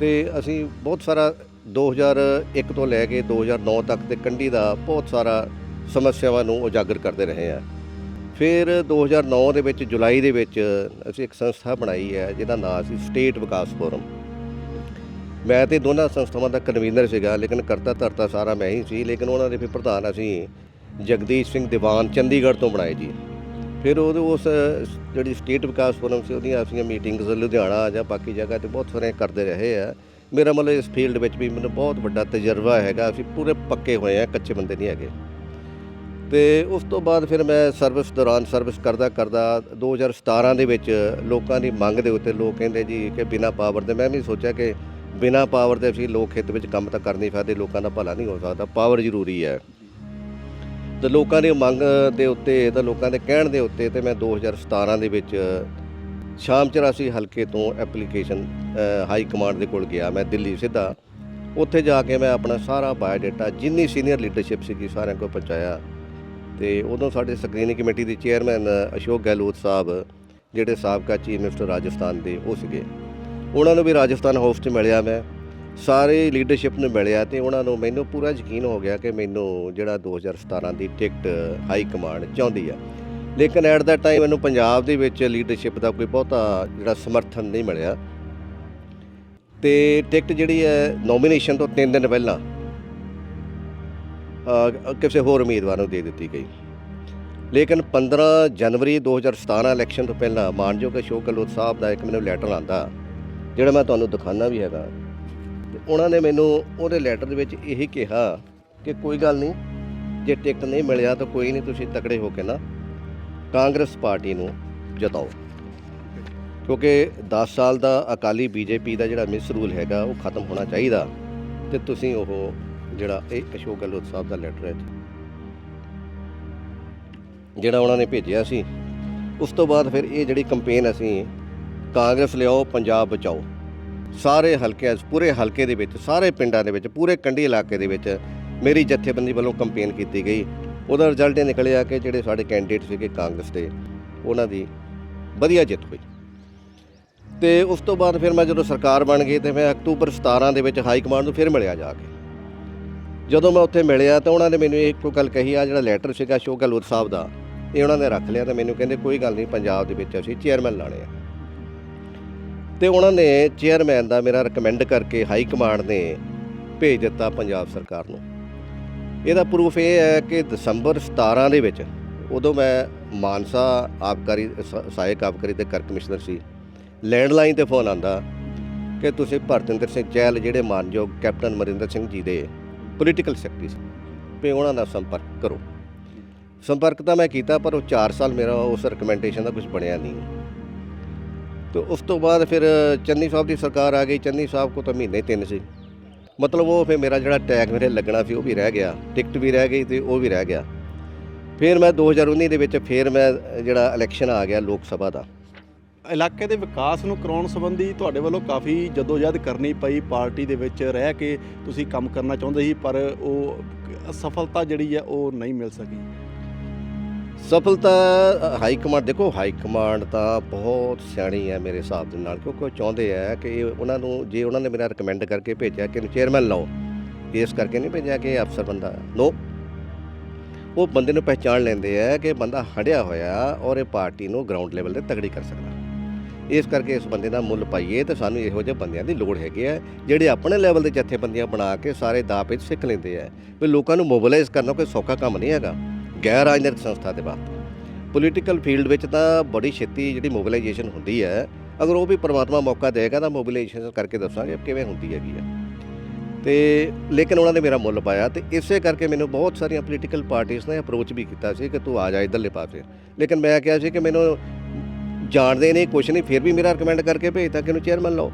ਤੇ ਅਸੀਂ ਬਹੁਤ ਸਾਰਾ 2001 ਤੋਂ ਲੈ ਕੇ 2009 ਤੱਕ ਤੇ ਕੰਢੀ ਦਾ ਬਹੁਤ ਸਾਰਾ ਸਮੱਸਿਆਵਾਂ ਨੂੰ ਉਜਾਗਰ ਕਰਦੇ ਰਹੇ ਆ ਫਿਰ 2009 ਦੇ ਵਿੱਚ, ਜੁਲਾਈ ਦੇ ਵਿੱਚ ਅਸੀਂ ਇੱਕ ਸੰਸਥਾ ਬਣਾਈ ਹੈ, ਜਿਹਦਾ ਨਾਮ ਸੀ ਸਟੇਟ ਵਿਕਾਸ ਫੋਰਮ ਮੈਂ ਤੇ ਦੋਨਾਂ ਸੰਸਥਾਵਾਂ ਦਾ ਕਨਵੀਨਰ ਸੀਗਾ, ਲੇਕਿਨ ਕਰਤਾ ਧਰਤਾ ਸਾਰਾ ਮੈਂ ਹੀ ਸੀ, ਲੇਕਿਨ ਉਹਨਾਂ ਦੇ ਫਿਰ ਪ੍ਰਧਾਨ ਅਸੀਂ ਜਗਦੀਸ਼ ਸਿੰਘ ਦੀਵਾਨ ਚੰਡੀਗੜ੍ਹ ਤੋਂ ਬਣਾਏ ਜੀ। ਫਿਰ ਉਹਦੇ ਉਸ, ਜਿਹੜੀ ਸਟੇਟ ਵਿਕਾਸ ਫੋਰਮ ਸੀ, ਉਹਦੀਆਂ ਅਸੀਂ ਮੀਟਿੰਗਸ ਲੁਧਿਆਣਾ ਜਾਂ ਬਾਕੀ ਜਗ੍ਹਾ ਤੇ ਬਹੁਤ ਸਾਰੇ ਕਰਦੇ ਰਹੇ ਆ। ਮੇਰਾ ਮਤਲਬ ਇਸ ਫੀਲਡ ਵਿੱਚ ਵੀ ਮੈਨੂੰ ਬਹੁਤ ਵੱਡਾ ਤਜਰਬਾ ਹੈਗਾ, ਅਸੀਂ ਪੂਰੇ ਪੱਕੇ ਹੋਏ ਆ, ਕੱਚੇ ਬੰਦੇ ਨਹੀਂ ਹੈਗੇ। ਤੇ ਉਸ ਤੋਂ ਬਾਅਦ ਫਿਰ ਮੈਂ ਸਰਵਿਸ ਦੌਰਾਨ ਸਰਵਿਸ ਕਰਦਾ ਕਰਦਾ 2017 ਦੇ ਵਿੱਚ ਲੋਕਾਂ ਦੀ ਮੰਗ ਦੇ ਉੱਤੇ ਲੋਕ ਕਹਿੰਦੇ ਜੀ ਕਿ ਬਿਨਾ ਪਾਵਰ ਦੇ, ਮੈਂ ਵੀ ਸੋਚਿਆ ਕਿ ਬਿਨਾ ਪਾਵਰ ਦੇ ਅਸੀਂ ਲੋਕ ਹਿੱਤ ਵਿੱਚ ਕੰਮ ਤਾਂ ਕਰ ਨਹੀਂ ਸਕਦੇ, ਲੋਕਾਂ ਦਾ ਭਲਾ ਨਹੀਂ ਹੋ ਸਕਦਾ ਪਾਵਰ ਜ਼ਰੂਰੀ ਹੈ। ਤੇ ਲੋਕਾਂ ਦੀ ਮੰਗ ਦੇ ਉੱਤੇ ਤਾਂ ਲੋਕਾਂ ਦੇ ਕਹਿਣ ਦੇ ਉੱਤੇ ਤੇ ਮੈਂ 2017 ਦੇ ਵਿੱਚ ਸ਼ਾਮ 84 ਹਲਕੇ ਤੋਂ ਐਪਲੀਕੇਸ਼ਨ ਹਾਈ ਕਮਾਂਡ ਦੇ ਕੋਲ ਗਿਆ, ਮੈਂ ਦਿੱਲੀ ਸਿੱਧਾ। ਉੱਥੇ ਜਾ ਕੇ ਮੈਂ ਆਪਣਾ ਸਾਰਾ ਬਾਇਓਡਾਟਾ ਜਿੰਨੀ ਸੀਨੀਅਰ ਲੀਡਰਸ਼ਿਪ ਸੀਗੀ, ਸਾਰਿਆਂ ਕੋਲ ਪਹੁੰਚਾਇਆ। ਤੇ ਉਦੋਂ ਸਾਡੇ ਸਕਰੀਨਿੰਗ ਕਮੇਟੀ ਦੇ ਚੇਅਰਮੈਨ ਅਸ਼ੋਕ ਗਹਿਲੋਤ ਸਾਹਿਬ, ਜਿਹੜੇ ਸਾਬਕਾ ਚੀਫ ਮਿਨਿਸਟਰ ਰਾਜਸਥਾਨ ਦੇ, ਉਹ ਸੀਗੇ। ਉਹਨਾਂ ਨੂੰ ਵੀ ਰਾਜਸਥਾਨ ਹਾਊਸ 'ਚ ਮਿਲਿਆ ਮੈਂ। ਸਾਰੇ ਲੀਡਰਸ਼ਿਪ ਨੂੰ ਮਿਲਿਆ ਤੇ ਉਹਨਾਂ ਨੂੰ ਮੈਨੂੰ ਪੂਰਾ ਯਕੀਨ ਹੋ ਗਿਆ ਕਿ ਮੈਨੂੰ ਜਿਹੜਾ 2017 ਦੀ ਟਿਕਟ ਹਾਈ ਕਮਾਂਡ ਚਾਹੁੰਦੀ ਆ। ਲੇਕਿਨ ਐਟ ਦਾ ਟਾਈਮ ਮੈਨੂੰ ਪੰਜਾਬ ਦੇ ਵਿੱਚ ਲੀਡਰਸ਼ਿਪ ਦਾ ਕੋਈ ਬਹੁਤਾ ਜਿਹੜਾ ਸਮਰਥਨ ਨਹੀਂ ਮਿਲਿਆ। ਤੇ ਟਿਕਟ ਜਿਹੜੀ ਹੈ ਨੋਮੀਨੇਸ਼ਨ ਤੋਂ 3 ਦਿਨ ਪਹਿਲਾਂ ਕਿਸੇ ਹੋਰ ਉਮੀਦਵਾਰ ਨੂੰ ਦੇ ਦਿੱਤੀ ਗਈ। ਲੇਕਿਨ 15 ਜਨਵਰੀ 2017 ਇਲੈਕਸ਼ਨ ਤੋਂ ਪਹਿਲਾਂ ਮਾਨਯੋਗ ਅਸ਼ੋਕ ਗਹਿਲੋਤ ਸਾਹਿਬ ਦਾ ਇੱਕ ਮੈਨੂੰ ਲੈਟਰ ਆਂਦਾ ਜਿਹੜਾ ਮੈਂ ਤੁਹਾਨੂੰ ਦਿਖਾਣਾ ਵੀ ਹੈਗਾ। ਤੇ ਉਹਨਾਂ ਨੇ ਮੈਨੂੰ ਉਹਦੇ ਲੈਟਰ ਦੇ ਵਿੱਚ ਇਹੀ ਕਿਹਾ ਕਿ ਕੋਈ ਗੱਲ ਨਹੀਂ, ਜੇ ਟਿਕਟ ਨਹੀਂ ਮਿਲਿਆ ਤਾਂ ਕੋਈ ਨਹੀਂ, ਤੁਸੀਂ ਤਕੜੇ ਹੋ ਕੇ ਨਾ ਕਾਂਗਰਸ ਪਾਰਟੀ ਨੂੰ ਜਿਤਾਓ। ਕਿਉਂਕਿ 10 ਸਾਲ ਦਾ ਅਕਾਲੀ ਬੀਜੇਪੀ ਦਾ ਜਿਹੜਾ ਮਿਸਰੂਲ ਹੈਗਾ, ਉਹ ਖਤਮ ਹੋਣਾ ਚਾਹੀਦਾ ਤੇ ਤੁਸੀਂ ਉਹ ਜਿਹੜਾ ਇਹ ਅਸ਼ੋਕ ਗਹਿਲੋਤ ਸਾਹਿਬ ਦਾ ਲੈਟਰ ਹੈ ਜਿਹੜਾ ਉਹਨਾਂ ਨੇ ਭੇਜਿਆ ਸੀ, ਉਸ ਤੋਂ ਬਾਅਦ ਫਿਰ ਇਹ ਜਿਹੜੀ ਕੰਪੇਨ ਅਸੀਂ ਕਾਂਗਰਸ ਲਿਆਓ, ਪੰਜਾਬ ਬਚਾਓ। ਸਾਰੇ ਹਲਕਿਆਂ 'ਚ ਪੂਰੇ ਹਲਕੇ ਦੇ ਵਿੱਚ, ਸਾਰੇ ਪਿੰਡਾਂ ਦੇ ਵਿੱਚ, ਪੂਰੇ ਕੰਢੀ ਇਲਾਕੇ ਦੇ ਵਿੱਚ ਮੇਰੀ ਜਥੇਬੰਦੀ ਵੱਲੋਂ ਕੰਪੇਨ ਕੀਤੀ ਗਈ। ਉਹਦਾ ਰਿਜ਼ਲਟ ਇਹ ਨਿਕਲਿਆ ਕਿ ਜਿਹੜੇ ਸਾਡੇ ਕੈਂਡੀਡੇਟ ਸੀਗੇ ਕਾਂਗਰਸ ਦੇ, ਉਹਨਾਂ ਦੀ ਵਧੀਆ ਜਿੱਤ ਹੋਈ। ਤੇ ਉਸ ਤੋਂ ਬਾਅਦ ਫਿਰ ਮੈਂ ਜਦੋਂ ਸਰਕਾਰ ਬਣ ਗਈ ਤੇ ਮੈਂ ਅਕਤੂਬਰ 17 ਦੇ ਵਿੱਚ ਹਾਈ ਕਮਾਂਡ ਨੂੰ ਫਿਰ ਮਿਲਿਆ ਜਾ ਕੇ। ਜਦੋਂ ਮੈਂ ਉੱਥੇ ਮਿਲਿਆ ਤਾਂ ਉਹਨਾਂ ਨੇ ਮੈਨੂੰ ਇੱਕੋ ਗੱਲ ਕਹੀ ਆ ਜਿਹੜਾ ਲੈਟਰ ਸੀਗਾ ਅਸ਼ੋਕ ਗਹਿਲੋਤ ਸਾਹਿਬ ਦਾ, ਇਹ ਉਹਨਾਂ ਨੇ ਰੱਖ ਲਿਆ ਤੇ ਮੈਨੂੰ ਕਹਿੰਦੇ ਕੋਈ ਗੱਲ ਨਹੀਂ, ਪੰਜਾਬ ਦੇ ਵਿੱਚ ਅਸੀਂ ਚੇਅਰਮੈਨ ਲਾਣੇ ਆ। ਤੇ ਉਹਨਾਂ ਨੇ ਚੇਅਰਮੈਨ ਦਾ ਮੇਰਾ ਰეკਮੈਂਡ ਕਰਕੇ ਹਾਈ ਕਮਾਂਡ ਨੇ ਭੇਜ ਦਿੱਤਾ ਪੰਜਾਬ ਸਰਕਾਰ ਨੂੰ। ਇਹਦਾ ਪ੍ਰੂਫ ਇਹ ਹੈ ਕਿ ਦਸੰਬਰ 17 ਦੇ ਵਿੱਚ ਉਦੋਂ ਮੈਂ ਮਾਨਸਾ ਆਬਕਾਰੀ ਸਹਾਇਕ ਆਬਕਾਰੀ ਦੇ ਕਰ ਕਮਿਸ਼ਨਰ ਸੀ। ਲੈਂਡਲਾਈਨ ਤੇ ਫੋਨ ਆਂਦਾ ਕਿ ਤੁਸੀਂ ਭਰਤਿੰਦਰ ਸਿੰਘ ਚਹਿਲ, ਜਿਹੜੇ ਮਾਨਯੋਗ ਕੈਪਟਨ ਮਰਿੰਦਰ ਸਿੰਘ ਜੀ ਦੇ ਪੋਲੀਟੀਕਲ ਸੈਕਟਰੀ ਸੀ। ਵੀ ਉਹਨਾਂ ਨਾਲ ਸੰਪਰਕ ਕਰੋ। ਸੰਪਰਕ ਤਾਂ ਮੈਂ ਕੀਤਾ, ਪਰ ਉਹ 4 ਸਾਲ ਮੇਰਾ ਉਸ ਰეკਮੈਂਡੇਸ਼ਨ ਦਾ ਕੁਝ ਬਣਿਆ ਨਹੀਂ। ਤੇ ਉਸ ਤੋਂ ਬਾਅਦ ਫਿਰ ਚੰਨੀ ਸਾਹਿਬ ਦੀ ਸਰਕਾਰ ਆ ਗਈ। ਚੰਨੀ ਸਾਹਿਬ ਕੋ ਤਾਂ ਮਹੀਨੇ ਤਿੰਨ ਸੀ। ਮਤਲਬ ਉਹ ਫਿਰ ਮੇਰਾ ਜਿਹੜਾ ਟੈਗ ਮੇਰੇ ਲੱਗਣਾ ਸੀ, ਉਹ ਵੀ ਰਹਿ ਗਿਆ। ਟਿਕਟ ਵੀ ਰਹਿ ਗਈ ਤੇ ਉਹ ਵੀ ਰਹਿ ਗਿਆ। ਫਿਰ ਮੈਂ 2019 ਦੇ ਵਿੱਚ ਫਿਰ ਮੈਂ ਜਿਹੜਾ ਇਲੈਕਸ਼ਨ ਆ ਗਿਆ ਲੋਕ ਸਭਾ ਦਾ।
ਇਲਾਕੇ ਦੇ ਵਿਕਾਸ ਨੂੰ ਕਰਾਉਣ ਸੰਬੰਧੀ ਤੁਹਾਡੇ ਵੱਲੋਂ ਕਾਫੀ ਜਦੋਜਹਿਦ ਕਰਨੀ ਪਈ, ਪਾਰਟੀ ਦੇ ਵਿੱਚ ਰਹਿ ਕੇ ਤੁਸੀਂ ਕੰਮ ਕਰਨਾ ਚਾਹੁੰਦੇ ਸੀ, ਪਰ ਉਹ ਸਫਲਤਾ ਜਿਹੜੀ ਹੈ ਉਹ ਨਹੀਂ ਮਿਲ ਸਕੀ।
ਸਫਲਤਾ ਹਾਈ ਕਮਾਂਡ, ਦੇਖੋ ਹਾਈ ਕਮਾਂਡ ਤਾਂ ਬਹੁਤ ਸਿਆਣੀ ਹੈ ਮੇਰੇ ਹਿਸਾਬ ਦੇ ਨਾਲ, ਕਿਉਂਕਿ ਉਹ ਚਾਹੁੰਦੇ ਆ ਕਿ ਉਹਨਾਂ ਨੂੰ, ਜੇ ਉਹਨਾਂ ਨੇ ਮੇਰਾ ਰეკਮੈਂਡ ਕਰਕੇ ਭੇਜਿਆ ਕਿ ਇਹਨੂੰ ਚੇਅਰਮੈਨ ਲਾਓ, ਇਸ ਕਰਕੇ ਨਹੀਂ ਭੇਜਿਆ ਕਿ ਇਹ ਅਫਸਰ ਬੰਦਾ, ਨੋ। ਉਹ ਬੰਦੇ ਨੂੰ ਪਹਿਚਾਣ ਲੈਂਦੇ ਆ ਕਿ ਬੰਦਾ ਹੜਿਆ ਹੋਇਆ ਔਰ ਇਹ ਪਾਰਟੀ ਨੂੰ ਗਰਾਊਂਡ ਲੈਵਲ ਤੇ ਤਗੜੀ ਕਰ ਸਕਦਾ। ਇਸ ਕਰਕੇ ਇਸ ਬੰਦੇ ਦਾ ਮੁੱਲ ਪਾਈਏ ਤੇ ਸਾਨੂੰ ਇਹੋ ਜਿਹੇ ਬੰਦਿਆਂ ਦੀ ਲੋੜ ਹੈਗੀ ਹੈ, ਜਿਹੜੇ ਆਪਣੇ ਲੈਵਲ ਦੇ ਜਥੇਬੰਦੀਆਂ ਬਣਾ ਕੇ ਸਾਰੇ ਦਾਅ ਵਿੱਚ ਸਿੱਖ ਲੈਂਦੇ ਆ। ਵੀ ਲੋਕਾਂ ਨੂੰ ਮੋਬਿਲਾਈਜ਼ ਕਰਨਾ ਕੋਈ ਸੌਖਾ ਕੰਮ ਨਹੀਂ ਹੈਗਾ। ਗੈਰ ਰਾਜਨੀਤਿਕ ਸੰਸਥਾ ਦੇ ਵਾਸਤੇ ਪੋਲੀਟੀਕਲ ਫੀਲਡ ਵਿੱਚ ਤਾਂ ਬੜੀ ਛੇਤੀ ਜਿਹੜੀ ਮੋਬਿਲਾਈਜੇਸ਼ਨ ਹੁੰਦੀ ਹੈ, ਅਗਰ ਉਹ ਵੀ ਪਰਮਾਤਮਾ ਮੌਕਾ ਦੇਗਾ ਤਾਂ ਮੋਬਿਲਾਈਜੇਸ਼ਨ ਕਰਕੇ ਦੱਸਾਂਗੇ ਕਿਵੇਂ ਹੁੰਦੀ ਹੈਗੀ ਹੈ। ਤੇ ਲੇਕਿਨ ਉਹਨਾਂ ਨੇ ਮੇਰਾ ਮੁੱਲ ਪਾਇਆ ਤੇ ਇਸੇ ਕਰਕੇ ਮੈਨੂੰ ਬਹੁਤ ਸਾਰੀਆਂ ਪੋਲੀਟੀਕਲ ਪਾਰਟੀਆਂ ਨੇ ਅਪਰੋਚ ਵੀ ਕੀਤਾ ਸੀ ਕਿ ਤੂੰ ਆ ਜਾ ਇਧਰਲੇ ਪਾਸੇ। ਲੇਕਿਨ ਮੈਂ ਕਿਹਾ ਸੀ ਕਿ ਮੈਨੂੰ ਜਾਣਦੇ ਨਹੀਂ ਕੁਛ ਨਹੀਂ, ਫਿਰ ਵੀ ਮੇਰਾ ਰეკਮੈਂਡ ਕਰਕੇ ਭੇਜਤਾ ਕਿ ਇਹਨੂੰ ਚੇਅਰਮੈਨ ਲਾਓ।